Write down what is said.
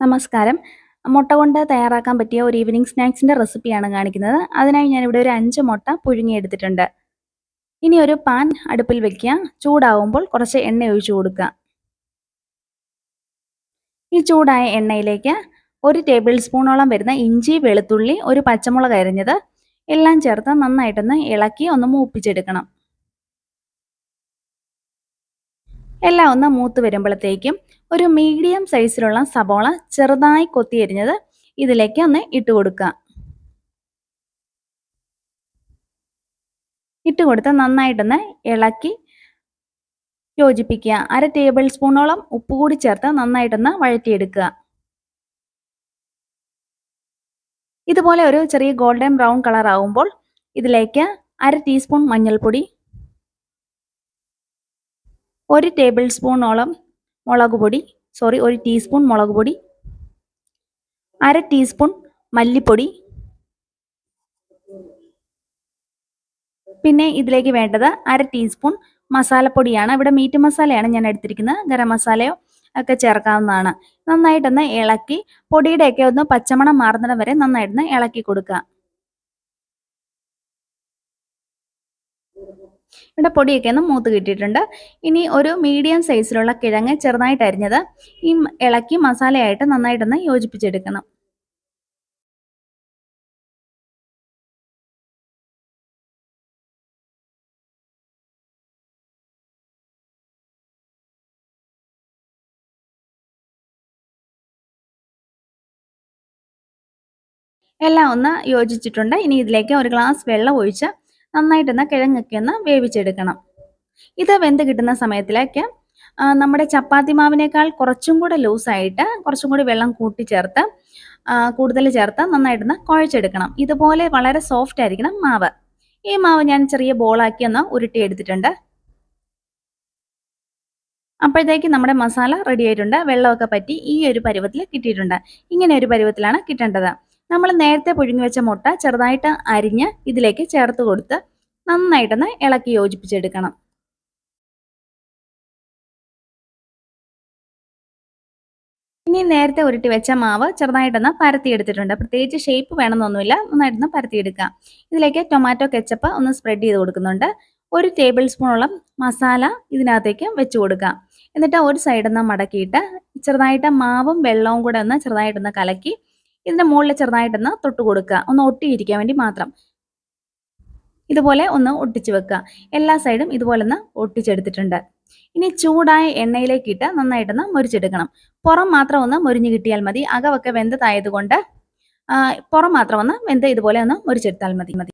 നമസ്കാരം. മുട്ട കൊണ്ട് തയ്യാറാക്കാൻ പറ്റിയ ഒരു ഈവനിങ് സ്നാക്സിന്റെ റെസിപ്പിയാണ് കാണിക്കുന്നത്. അതിനായി ഞാൻ ഇവിടെ ഒരു അഞ്ച് മുട്ട പുഴുങ്ങിയെടുത്തിട്ടുണ്ട്. ഇനി ഒരു പാൻ അടുപ്പിൽ വെക്കുക. ചൂടാവുമ്പോൾ കുറച്ച് എണ്ണ ഒഴിച്ചു കൊടുക്കുക. ഈ ചൂടായ എണ്ണയിലേക്ക് ഒരു ടേബിൾ സ്പൂണോളം വരുന്ന ഇഞ്ചി വെളുത്തുള്ളി ഒരു പച്ചമുളക് അരിഞ്ഞത് എല്ലാം ചേർത്ത് നന്നായിട്ടൊന്ന് ഇളക്കി ഒന്ന് മൂപ്പിച്ചെടുക്കണം. എല്ലാം ഒന്ന് മൂത്ത് വരുമ്പോഴത്തേക്കും ഒരു മീഡിയം സൈസിലുള്ള സബോള ചെറുതായി കൊത്തിയരിഞ്ഞത് ഇതിലേക്ക് ഒന്ന് ഇട്ട് കൊടുക്കുക. ഇട്ട് കൊടുത്ത് നന്നായിട്ടൊന്ന് ഇളക്കി യോജിപ്പിക്കുക. അര ടേബിൾ സ്പൂണോളം ഉപ്പ് കൂടി ചേർത്ത് നന്നായിട്ടൊന്ന് വഴറ്റിയെടുക്കുക. ഇതുപോലെ ഒരു ചെറിയ ഗോൾഡൻ ബ്രൗൺ കളർ ആവുമ്പോൾ ഇതിലേക്ക് അര ടീസ്പൂൺ മഞ്ഞൾപ്പൊടി ഒരു ടേബിൾ സ്പൂണോളം മുളക് പൊടി സോറി ഒരു ടീസ്പൂൺ മുളക് പൊടി അര ടീസ്പൂൺ മല്ലിപ്പൊടി. പിന്നെ ഇതിലേക്ക് വേണ്ടത് അര ടീസ്പൂൺ മസാലപ്പൊടിയാണ്. ഇവിടെ മീറ്റ് മസാലയാണ് ഞാൻ എടുത്തിരിക്കുന്നത്. ഗരം മസാലയോ ഒക്കെ ചേർക്കാവുന്നതാണ്. നന്നായിട്ടൊന്ന് ഇളക്കി പൊടിയുടെയൊക്കെ ഒന്ന് പച്ചമണം മാറുന്നിടം വരെ നന്നായിട്ടൊന്ന് ഇളക്കി കൊടുക്കുക. ഇവിടെ പൊടിയൊക്കെ ഒന്ന് മൂത്ത് കിട്ടിയിട്ടുണ്ട്. ഇനി ഒരു മീഡിയം സൈസിലുള്ള കിഴങ്ങ് ചെറുതായിട്ട് അരിഞ്ഞത് ഈ ഇളക്കി മസാലയായിട്ട് നന്നായിട്ടൊന്ന് യോജിപ്പിച്ചെടുക്കണം. എല്ലാം ഒന്ന് യോജിച്ചിട്ടുണ്ട്. ഇനി ഇതിലേക്ക് ഒരു ഗ്ലാസ് വെള്ളം ഒഴിച്ച് നന്നായിട്ടൊന്ന് കിഴങ്ങൊക്കെ ഒന്ന് വേവിച്ചെടുക്കണം. ഇത് വെന്ത് കിട്ടുന്ന സമയത്തിലേക്ക് നമ്മുടെ ചപ്പാത്തി മാവിനേക്കാൾ കുറച്ചും കൂടെ ലൂസായിട്ട് കുറച്ചും കൂടി വെള്ളം കൂട്ടിച്ചേർത്ത് കൂടുതൽ ചേർത്ത് നന്നായിട്ടൊന്ന് കുഴച്ചെടുക്കണം. ഇതുപോലെ വളരെ സോഫ്റ്റ് ആയിരിക്കണം മാവ്. ഈ മാവ് ഞാൻ ചെറിയ ബോളാക്കി ഒന്ന് ഉരുട്ടിയെടുത്തിട്ടുണ്ട്. അപ്പോഴത്തേക്ക് നമ്മുടെ മസാല റെഡി ആയിട്ടുണ്ട്. വെള്ളമൊക്കെ പറ്റി ഈ ഒരു പരുവത്തിൽ കിട്ടിയിട്ടുണ്ട്. ഇങ്ങനെ ഒരു പരുവത്തിലാണ് കിട്ടേണ്ടത്. നമ്മൾ നേരത്തെ പുഴുങ്ങി വെച്ച മുട്ട ചെറുതായിട്ട് അരിഞ്ഞ് ഇതിലേക്ക് ചേർത്ത് കൊടുത്ത് നന്നായിട്ടൊന്ന് ഇളക്കി യോജിപ്പിച്ചെടുക്കണം. ഇനി നേരത്തെ ഉരുട്ടി വെച്ച മാവ് ചെറുതായിട്ടൊന്ന് പരത്തിയെടുത്തിട്ടുണ്ട്. പ്രത്യേകിച്ച് ഷേപ്പ് വേണമെന്നൊന്നുമില്ല. നന്നായിട്ടൊന്ന് പരത്തിയെടുക്കാം. ഇതിലേക്ക് ടൊമാറ്റോ കെച്ചപ്പ് ഒന്ന് സ്പ്രെഡ് ചെയ്ത് കൊടുക്കുന്നുണ്ട്. ഒരു ടേബിൾ സ്പൂണോളം മസാല ഇതിനകത്തേക്ക് വെച്ച് കൊടുക്കാം. എന്നിട്ട് ഒരു സൈഡിൽ നിന്ന് മടക്കിയിട്ട് ചെറുതായിട്ട് മാവും വെള്ളവും കൂടെ ഒന്ന് ചെറുതായിട്ടൊന്ന് കലക്കി ഇതിന്റെ മുകളിൽ ചെറുതായിട്ടൊന്ന് തൊട്ട് കൊടുക്കുക. ഒന്ന് ഒട്ടിയിരിക്കാൻ വേണ്ടി മാത്രം. ഇതുപോലെ ഒന്ന് ഒട്ടിച്ചു വെക്കുക. എല്ലാ സൈഡും ഇതുപോലെ ഒന്ന് ഒട്ടിച്ചെടുത്തിട്ടുണ്ട്. ഇനി ചൂടായ എണ്ണയിലേക്ക് ഇട്ട് നന്നായിട്ടൊന്ന് മുരിച്ചെടുക്കണം. പുറം മാത്രം ഒന്ന് മുരിഞ്ഞു കിട്ടിയാൽ മതി. അകവൊക്കെ വെന്തതായതുകൊണ്ട് പുറം മാത്രം ഒന്ന് വെന്ത് ഇതുപോലെ ഒന്ന് മുരിച്ചെടുത്താൽ മതി മതി.